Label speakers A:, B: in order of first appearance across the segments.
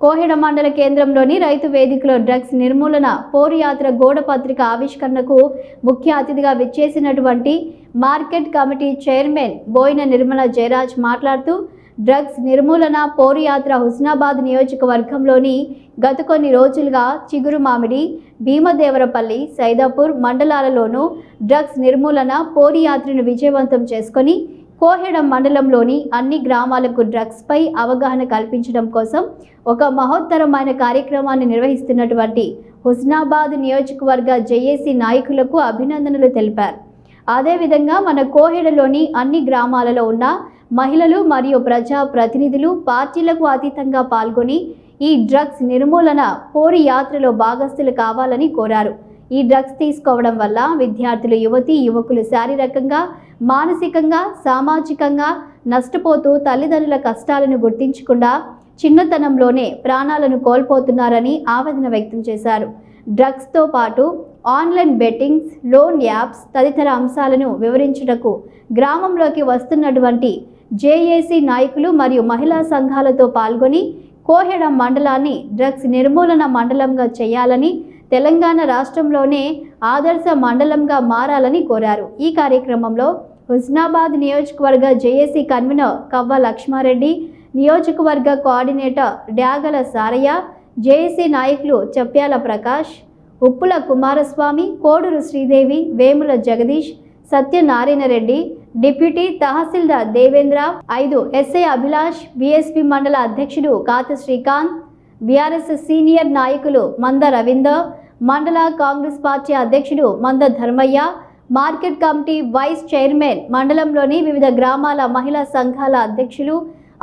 A: కోహెడ మండల కేంద్రంలోని రైతు వేదికలో డ్రగ్స్ నిర్మూలన పోరు యాత్ర గోడ పత్రిక ఆవిష్కరణకు ముఖ్య అతిథిగా విచ్చేసినటువంటి market committee chairman Boina Nirmala Jayaraj మాట్లాడుతూ డ్రగ్స్ నిర్మూలన పోరు యాత్ర హుస్నాబాద్ నియోజకవర్గంలోని గత కొన్ని రోజులుగా చిగురు మామిడి భీమదేవరపల్లి సైదాపూర్ మండలాలలోనూ డ్రగ్స్ నిర్మూలన పోరు యాత్రను విజయవంతం చేసుకొని కోహెడ మండలంలోని అన్ని గ్రామాలకు డ్రగ్స్పై అవగాహన కల్పించడం కోసం ఒక మహోత్తరమైన కార్యక్రమాన్ని నిర్వహిస్తున్నటువంటి హుస్నాబాద్ నియోజకవర్గ జేఏసీ నాయకులకు అభినందనలు తెలిపారు. అదేవిధంగా మన కోహెడలోని అన్ని గ్రామాలలో ఉన్న మహిళలు మరియు ప్రజా ప్రతినిధులు పార్టీలకు అతీతంగా పాల్గొని ఈ డ్రగ్స్ నిర్మూలన పోరు యాత్రలో భాగస్థులు కావాలని కోరారు. ఈ డ్రగ్స్ తీసుకోవడం వల్ల విద్యార్థులు యువతి యువకులు శారీరకంగా మానసికంగా సామాజికంగా నష్టపోతూ తల్లిదండ్రుల కష్టాలను గుర్తించకుండా చిన్నతనంలోనే ప్రాణాలను కోల్పోతున్నారని ఆవేదన వ్యక్తం చేశారు. డ్రగ్స్తో పాటు ఆన్లైన్ బెట్టింగ్స్ లోన్ యాప్స్ తదితర అంశాలను వివరించుటకు గ్రామంలోకి వస్తున్నటువంటి జేఏసీ నాయకులు మరియు మహిళా సంఘాలతో పాల్గొని కోహెడ మండలాన్ని డ్రగ్స్ నిర్మూలన మండలంగా చేయాలని తెలంగాణ రాష్ట్రంలోనే ఆదర్శ మండలంగా మారాలని కోరారు. ఈ కార్యక్రమంలో హుస్నాబాద్ నియోజకవర్గ జేఏసీ కన్వీనర్ కవ్వ లక్ష్మారెడ్డి నియోజకవర్గ కోఆర్డినేటర్ డ్యాగల సారయ్య జేఏసీ నాయకులు చప్యాల ప్రకాష్ ఉప్పుల కుమారస్వామి కోడూరు శ్రీదేవి వేముల జగదీష్ సత్యనారాయణ రెడ్డి డిప్యూటీ తహసీల్దార్ దేవేంద్ర ఐదు ఎస్ఐ అభిలాష్ బీఎస్పీ మండల అధ్యక్షుడు కాత శ్రీకాంత్ బీఆర్ఎస్ సీనియర్ నాయకులు మంద రవీందర్ మండల కాంగ్రెస్ పార్టీ అధ్యక్షుడు Manda Dharmaiah market committee vice chairman మండలంలోని వివిధ గ్రామాల మహిళా సంఘాల అధ్యక్షులు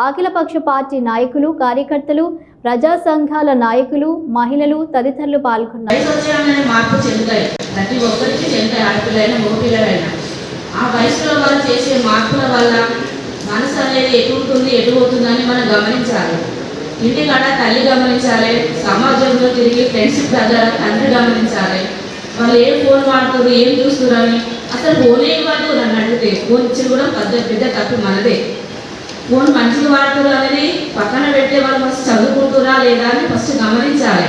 A: అఖిలపక్ష పార్టీ నాయకులు కార్యకర్తలు ప్రజా సంఘాల నాయకులు మహిళలు తదితరులు పాల్గొన్నారు.
B: ప్రతి ఒక్కరికి చెందుతాయి ఆడపిల్లైనా మగపిల్లలైనా. ఆ వయసులో వాళ్ళు చేసే మార్పుల వల్ల మనసు అనేది ఎటు ఉంటుంది ఎటు పోతుందని మనం గమనించాలి. ఇంటికాడ తల్లి గమనించాలి సమాజంలో తిరిగి ఫ్రెండ్షిప్ దగ్గర తండ్రి గమనించాలి. వాళ్ళు ఏం ఫోన్ వాడుతారు ఏం చూస్తున్నారని అసలు ఫోనే ఇవ్వద్దు నన్ను అడిగితే ఫోన్ ఇచ్చి కూడా పెద్ద పెద్ద తప్పు మనదే. ఫోన్ మంచిగా వాడుతున్నారు అనేది పక్కన పెట్టే వాళ్ళు ఫస్ట్ చదువుకుంటురా లేదా అని ఫస్ట్ గమనించాలి.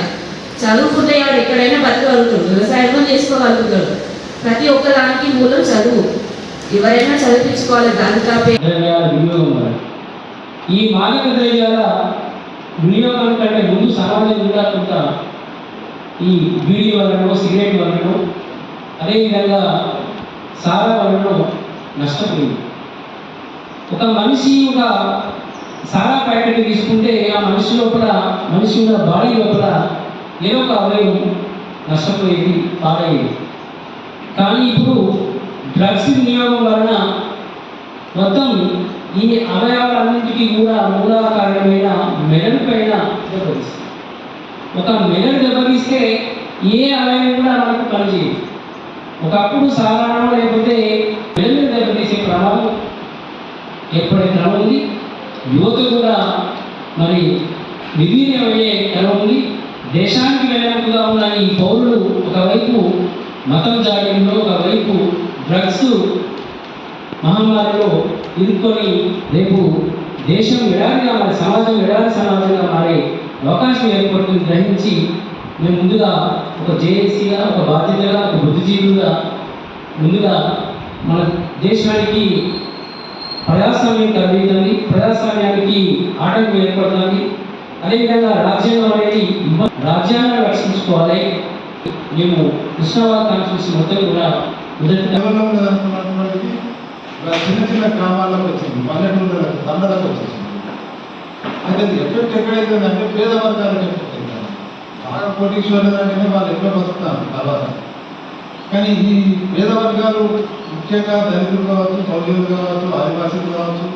B: చదువుకుంటే వాడు ఎక్కడైనా బతకగలుగుతాడు వ్యవసాయం చేసుకోగలుగుతాడు. ప్రతి ఒక్కదానికి మూలం చదువు. ఎవరైనా చదివించుకోవాలి దాని తాపే
C: ఈ మాదక ద్రవ్యాల వినియోగం కంటే ముందు సమాజం కొంత ఈ బీడీ వలనో సిగరెట్ వలనో అదేవిధంగా సారా వలనో నష్టపోయింది. ఒక మనిషి ఒక సారా ప్యాకెట్ తీసుకుంటే ఆ మనిషి లోపల మనిషి ఉన్న బాడీ లోపల ఏదో ఒక అవయవం నష్టపోయేది పాడయ్యేది. కానీ ఇప్పుడు డ్రగ్స్ వినియోగం వలన మొత్తం ఈ అవయవాలన్నింటికీ కూడా మూల కారణమైన పైన ఒక మెదడు దెబ్బతీస్తే ఏ అవయవం కూడా మనకు పనిచేయదు ఒకప్పుడు సాధారణ లేకపోతే మెదడు దెబ్బతీసే ప్రభావం ఏర్పడే క్రమం ఉంది యువత కూడా మరి నిర్వీర్యమయ్యే క్రమం ఉంది దేశానికి వెన్నెముకగా ఉన్న ఈ పౌరులు ఒకవైపు మతం జాగంలో ఒకవైపు డ్రగ్స్ మహమ్మారిలో ఇరుక్కొని రేపు దేశం ఎడారిగా మారే సమాజం ఎడారి సమాజంగా మారే అవకాశం ఏర్పడుతుంది గ్రహించి మేము ముందుగా ఒక జేఏసీగా ఒక బాధ్యతగా ఒక బుద్ధిజీవులుగా ముందుగా మన దేశానికి ప్రజాస్వామ్యం కలిగిందండి ప్రజాస్వామ్యానికి ఆటంకం ఏర్పడుతుంది అదేవిధంగా రాజ్యాంగం అనేది రాజ్యాంగాన్ని రక్షించుకోవాలి. మేము కృష్ణాబాద్ కాన్స్టిట్యూషన్ మొత్తం కూడా మొదటి
D: చిన్న చిన్న గ్రామాలకు వచ్చింది. పల్లెటూళ్ళకు తండలకు వచ్చింది. అయితే ఎఫెక్ట్ ఎక్కడైతే అంటే పేద వర్గాలకు ఎఫెక్ట్ అవుతుంది బాగా కోటీశ్వరులు అంటే వాళ్ళు ఎట్లా బతుకుతారు? తర్వాత. కానీ ఈ పేద వర్గాలు ముఖ్యంగా దళితులు కావచ్చు చౌదరులు కావచ్చు ఆదివాసీలు కావచ్చు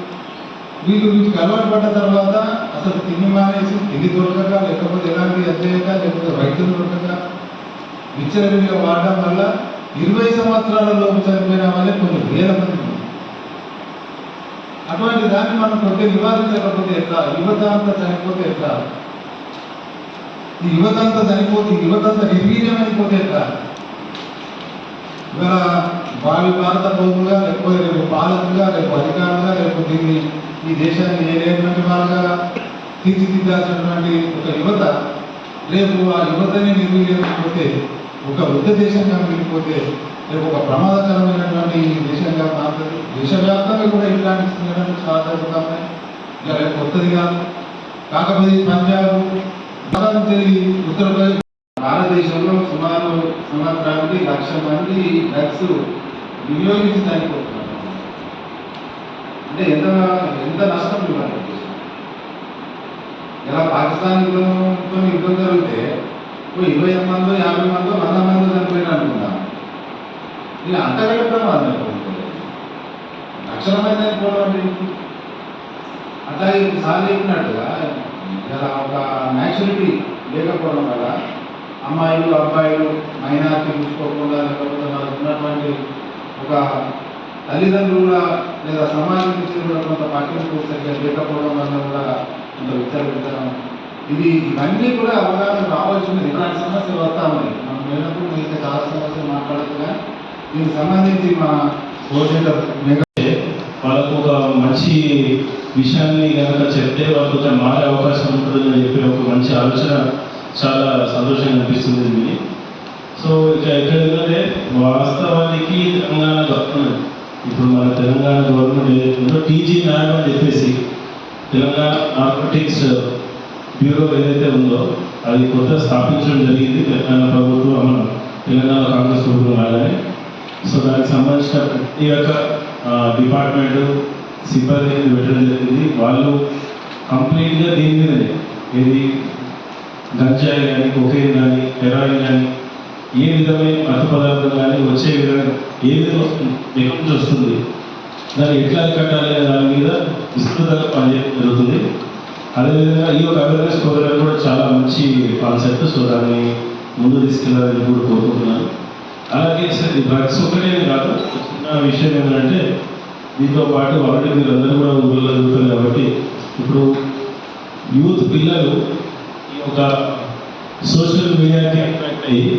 D: వీళ్ళు వీటికి అలవాటు పడ్డ తర్వాత అసలు తిండి మానేసి తిండి దొరకక లేకపోతే ఎలాంటి అధ్యయక లేకపోతే వైద్యులు దొరకక విచ్చలవిడిగా వాడడం వల్ల ఇరవై సంవత్సరాలలోపు చనిపోయిన వాళ్ళే కొన్ని వేల మంది అటువంటి దాన్ని మనం కొద్దిగా నివారించకపోతే ఎట్లా? యువత అంతా చనిపోతే ఎట్లా? ఈ యువత అంతా చనిపోతే యువత అంతా నిర్వీర్యమైపోతే ఎట్లా? ఇవాళ భావి భారత పౌరులుగా లేకపోతే రేపు పాలకులుగా రేపు అధికారులుగా రేపు దీన్ని ఈ దేశాన్ని ఏలేటువంటి వాళ్ళగా తీర్చిదిద్దాల్సినటువంటి ఒక యువత రేపు ఆ యువతని నిర్వహించకపోతే ఒక వృద్ధ దేశంగా వెళ్ళిపోతే రేపు ఒక ప్రమాదకరమైనటువంటి దేశంగా మారుతుంది. దేశవ్యాప్తంగా కూడా ఇలాంటి సంఘటనలు చాలా జరుగుతున్నాయి ఇలా రేపు కొత్తది కాదు. కాకపోతే ఈ పంజాబ్ తిరిగి ఉత్తరప్రదేశ్ భారతదేశంలో సుమారు సుమారు కాబట్టి లక్ష మంది డ్రగ్స్ వినియోగించి చనిపోతున్నారు. అంటే ఎంత ఎంత నష్టం ఇవ్వాలి ఇలా పాకిస్తాన్తో యుద్ధం జరిగితే ఇరవై ఐదు మందో యాభై మందో వంద మందో చనిపోయినా అనుకుందాం ఇది అంతకంటే ప్రమాదం లక్షల మంది చనిపోవడం అట్లాగే సార్ చెప్పినట్టుగా ఒక న్యాచురిటీ లేకపోవడం వల్ల అమ్మాయిలు అబ్బాయిలు మైనార్టీ చూసుకోకుండా లేకపోతే వాళ్ళకు ఉన్నటువంటి ఒక తల్లిదండ్రులు కూడా లేదా సమాజం నుంచి కూడా కొంత పట్టింపు సరిగ్గా లేకపోవడం వల్ల కూడా కొంత విచారించడం ఇది ఇవన్నీ కూడా అవగాహన రావాల్సింది ఇలాంటి సమస్యలు వస్తా ఉన్నాయి మనం మేరకు ఇంకా చాలా సమస్యలు మాట్లాడుతున్నా దీనికి సంబంధించి మా కోఆర్డినేటర్
E: వాళ్ళకు ఒక మంచి విషయాన్ని కనుక చెప్తే వాళ్ళకు కొంచెం మారే అవకాశం ఉంటుందని చెప్పి ఒక మంచి ఆలోచన చాలా సంతోషంగా అనిపిస్తుంది ఇది సో ఇక ఎక్కడ ఏంటంటే వాస్తవానికి తెలంగాణ గవర్నమెంట్ ఇప్పుడు మన తెలంగాణ గవర్నమెంట్ ఏదైతుందో టీజీ ల్యాబ్ అని చెప్పేసి తెలంగాణ నార్కోటిక్స్ బ్యూరో ఏదైతే ఉందో అది కొత్త స్థాపించడం జరిగింది తెలంగాణ ప్రభుత్వం మన తెలంగాణ కాంగ్రెస్ ప్రభుత్వం లాగానే. సో దానికి సంబంధించిన ప్రతి ఒక్క డిపార్ట్మెంట్ సిబ్బంది పెట్టడం జరిగింది. వాళ్ళు కంప్లీట్గా దీని మీదనే. ఏది గంజాయి కానీ కొకైన్ కానీ హెరాయిన్ కానీ ఏ విధమైన మత పదార్థం కానీ వచ్చే విధంగా ఏ విధంగా వస్తుంది ఎక్కడి నుంచి వస్తుంది దాన్ని ఎట్లా కట్టాలి అనే దాని మీద విస్తృతంగా పనిచేయడం జరుగుతుంది. అదేవిధంగా ఈ యొక్క అవేర్నెస్ ప్రోగ్రామ్ కూడా చాలా మంచి కాన్సెప్ట్ సో దాన్ని ముందు తీసుకెళ్ళాలని కూడా కోరుకుంటున్నాను. అలాగే సార్ ఈ డ్రగ్స్ ఒకటే కాదు చిన్న విషయం ఏంటంటే దీంతో పాటు ఆల్రెడీ మీరు అందరూ కూడా ఊళ్ళో చదువుతారు కాబట్టి ఇప్పుడు యూత్ పిల్లలు ఈ యొక్క సోషల్ మీడియాకి అట్రాక్ట్ అయ్యి